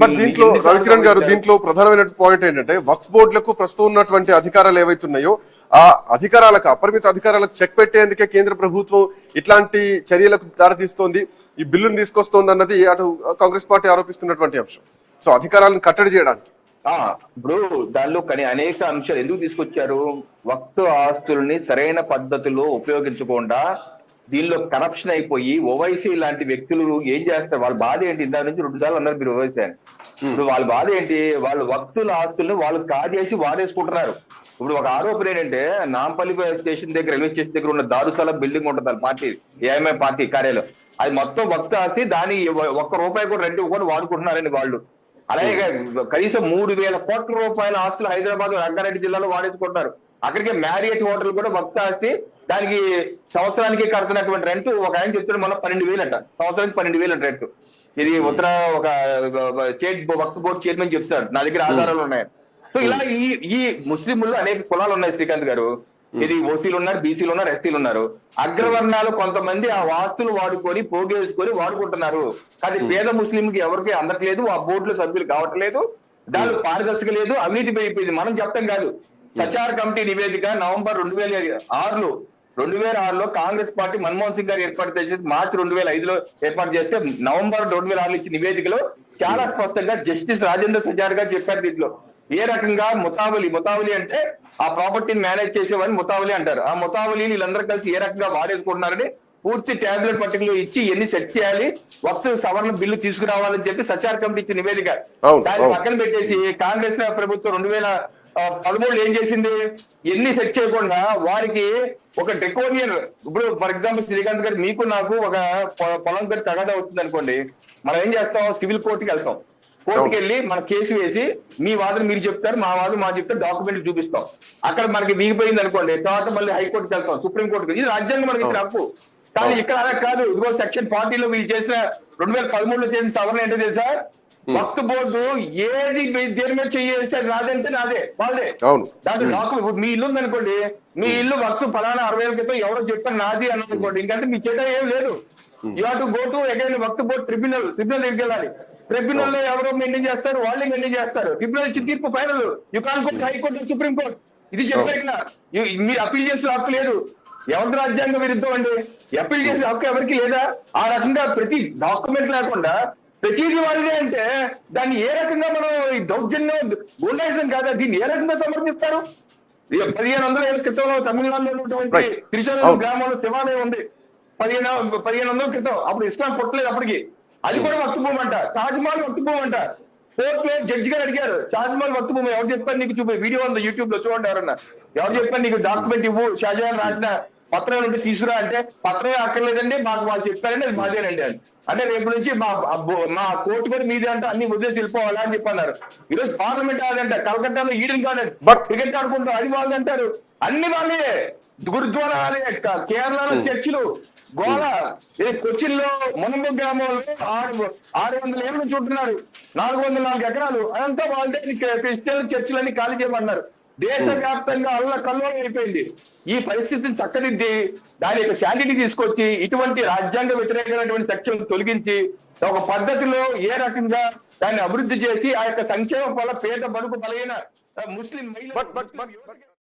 But దీంట్లో రవికిరణ్ గారు దీంట్లో ప్రధానమైన పాయింట్ ఏంటంటే వక్ఫ్ బోర్డులకు ప్రస్తుతం ఉన్నటువంటి అధికారాలు ఏవైతున్నాయో ఆ అధికారాలకు అపరిమిత అధికారాలకు చెక్ పెట్టేందుకే కేంద్ర ప్రభుత్వం ఇట్లాంటి చర్యలకు దారితీస్తోంది. ఈ బిల్లును తీసుకొస్తోంది అన్నది అటు కాంగ్రెస్ పార్టీ ఆరోపిస్తున్నటువంటి అంశం. సో అధికారాలను కట్టడి చేయడానికి. ఆ ఇప్పుడు దానిలో కానీ అనేక అంశాలు ఎందుకు తీసుకొచ్చారు? వక్తు ఆస్తుల్ని సరైన పద్ధతిలో ఉపయోగించకుండా దీనిలో కరప్షన్ అయిపోయి ఓవైసీ లాంటి వ్యక్తులు ఏం చేస్తారు? వాళ్ళ బాధ ఏంటి? దాని నుంచి రెండు సార్లు అన్నారు మీరు ఓవైసీ అని. ఇప్పుడు వాళ్ళ బాధ ఏంటి? వాళ్ళు వక్తుల ఆస్తుల్ని వాళ్ళు కాజేసి వాడేసుకుంటున్నారు. ఇప్పుడు ఒక ఆరోపణ ఏంటంటే నాంపల్లి స్టేషన్ దగ్గర రైల్వే స్టేషన్ దగ్గర ఉన్న దారుసాల బిల్డింగ్ ఉంటుంది పార్టీ ఏఎంఐ పార్టీ కార్యాలయం. అది మొత్తం వక్త ఆస్తి దాని ఒక్క రూపాయి కూడా రెంట్ కూడా వాడుకుంటున్నారండి వాళ్ళు. అలాగే కనీసం మూడు వేల కోట్ల రూపాయల ఆస్తులు హైదరాబాద్ రంగారెడ్డి జిల్లాలో వాడేసుకుంటారు అక్కడికి మ్యారియట్ హోటల్ కూడా భక్త ఆస్తి దానికి సంవత్సరానికి కడుతున్నటువంటి రెంట్ ఒక ఆయన చెప్తాడు మనం పన్నెండు వేలు అంట. సంవత్సరానికి పన్నెండు వేలు రెంట్ ఇది ఉత్తర ఒక స్టేట్ వక్ఫ్ బోర్డు చైర్మన్ చెప్తాడు నా దగ్గర ఆధారాలు ఉన్నాయి. సో ఇలా ఈ ఈ ముస్లింలు అనేక కులాలు ఉన్నాయి శ్రీకాంత్ గారు. ఇది ఓసీలు ఉన్నారు బీసీలు ఉన్నారు ఎస్సీలు ఉన్నారు. అగ్రవర్ణాలు కొంతమంది ఆ వాస్తులు వాడుకొని పోగేసుకొని వాడుకుంటున్నారు. అది పేద ముస్లింకి ఎవరికి అందట్లేదు ఆ బోర్డులో సభ్యులు కావట్లేదు. దానిలో పారదర్శక లేదు అవినీతి అయిపోయింది మనం చెప్తాం కాదు. సచార్ కమిటీ నివేదిక నవంబర్ రెండు వేల ఆరులో రెండు వేల ఆరులో కాంగ్రెస్ పార్టీ మన్మోహన్ సింగ్ గారు ఏర్పాటు చేసి మార్చి రెండు వేల ఐదులో ఏర్పాటు చేస్తే నవంబర్ రెండు వేల ఆరులో ఇచ్చిన నివేదికలో చాలా స్పష్టంగా జస్టిస్ రాజేంద్ర సజార్ గారు చెప్పారు దీంట్లో. ఏ రకంగా ముతావలి ముతావలి అంటే ఆ ప్రాపర్టీని మేనేజ్ చేసేవాడిని ముతావలి అంటారు. ఆ ముతావలి వీళ్ళందరూ కలిసి ఏ రకంగా వాడేసుకుంటున్నారని పూర్తి టాబ్లెట్ పట్టికలో ఇచ్చి ఎన్ని సెట్ చేయాలి. వస్తు సవరణ బిల్లు తీసుకురావాలని చెప్పి సచార్ కమిటీ ఇచ్చిన నివేదిక. దాన్ని. పక్కన పెట్టేసి కాంగ్రెస్ ప్రభుత్వం రెండు వేల పదమూడు ఏం చేసింది? ఎన్ని సెట్ చేయకుండా వారికి ఒక డెకోనియర్ ఇప్పుడు ఫర్ ఎగ్జాంపుల్ శ్రీకాంత్ గారు మీకు నాకు ఒక పొలం గారి తగాదా అవుతుంది అనుకోండి. మనం ఏం చేస్తాం? సివిల్ కోర్టుకి వెళ్తాం. కోర్టుకి వెళ్ళి మన కేసు వేసి మీ వాదన మీరు చెప్తారు మా వాదన మా చెప్తారు డాక్యుమెంట్లు చూపిస్తాం. అక్కడ మనకి వీగిపోయింది అనుకోండి తర్వాత మళ్ళీ హైకోర్టుకి వెళ్తాం సుప్రీం కోర్టుకి ఇది రాజ్యాంగం మనకి హక్కు కానీ ఇక్కడ అలా కాదు. ఇదిగో సెక్షన్ ఫార్టీలో వీళ్ళు చేసిన రెండు వేల పదమూడులో చేసిన సవరణ ఏంటో తెలుసా? వక్త్ బోర్డు ఏది దేని మీద చేయాలి నాదంటే నాదే వాళ్ళదే డాక్యుమెంట్ ఇప్పుడు మీ ఇల్లు ఉందనుకోండి మీ ఇల్లు వక్త్ ఫలానా అరవై ఏళ్ళ క్రితం ఎవరో చెప్పారు నాది అని అనుకోండి ఇంకంటే మీ చేత ఏం లేదు. You have to go to again Waqf board tribunal tribunal దగ్గరికి వెళ్ళాలి. ట్రిబ్యునల్లో ఎవరో మెయింటైన్ చేస్తారు వాళ్ళే మెయింటైన్ చేస్తారు. ట్రిబ్యునల్ ఇచ్చిన తీర్పు final you can go high court supreme court ఇది You- మీరు అప్పీల్ చేసిన హక్కు లేదు. ఎవరి రాజ్యాంగ విరుద్ధం అండి? అప్పీల్ చేసే హక్కు ఎవరికి లేదా? ఆ రకంగా ప్రతి డాక్యుమెంట్ లేకుండా ప్రతిదీ వాళ్ళదే అంటే దాన్ని ఏ రకంగా మనం ఈ దౌర్జన్యం గుండాయిజం కాదా? దీన్ని ఏ రకంగా సమర్థిస్తారు? పదిహేను వందల ఏళ్ళ క్రితంలో తమిళనాడులో ఉన్నటువంటి. గ్రామంలో శివాలయం ఉంది. పదిహేను పదిహేను వందల క్రితం. అప్పుడు ఇస్లాం పుట్టలేదు అప్పటికి. అది కూడా వక్తభూమి అంట తాజ్మహల్ వక్తభూమి అంట కోర్టు లో జడ్జి గారు అడిగారు తాజ్మహల్ వక్తభూమి ఎవరు చెప్పారు నీకు చూపే? వీడియో ఉంది యూట్యూబ్లో చూడండి ఎవరన్నా. ఎవరు చెప్పారు నీకు డాక్యుమెంట్ ఇవ్వు? షాజహాన్ రాసిన పత్రం ఉంటే తీసుకురా అంటే పత్రం అక్కర్లేదండి మాకు వాళ్ళు చెప్పారండి అది మాదేనండి అని. అంటే రేపు నుంచి మా అబ్బో, మా కోర్టు కూడా మీదే అంటే అన్ని వదిలేసి వెళ్ళిపోవాలా అని చెప్పన్నారు. ఈరోజు పార్లమెంట్ ఆదంట కలకత్తాలో ఈడెన్ గార్డెన్ But- క్రికెట్ ఆడుకుంటారు అది వాళ్ళు అంటారు అన్ని వాళ్ళే గురుద్వారా వాళ్ళే క- కేరళలో చర్చిలు గోళ కొచ్చిన్లో మునంబ గ్రామంలో ఆరు ఆరు వందల ఏళ్ళ నుంచి ఉంటున్నారు. నాలుగు వందల నాలుగు ఎకరాలు అదంతా వాళ్ళే క్రిస్టియన్ చర్చిలన్నీ ఖాళీ చేయమన్నారు. దేశవ్యాప్తంగా అల్ల కల్లోలం అయిపోయింది. ఈ పరిస్థితిని చక్కదిద్ది దాని యొక్క శాంతిని తీసుకొచ్చి ఇటువంటి రాజ్యాంగ వ్యతిరేకమైనటువంటి సెక్షన్ తొలగించి ఒక పద్ధతిలో ఏ రకంగా దాన్ని అభివృద్ధి చేసి ఆ యొక్క సంక్షేమ పేద బడుగు బలైన ముస్లిం మహిళ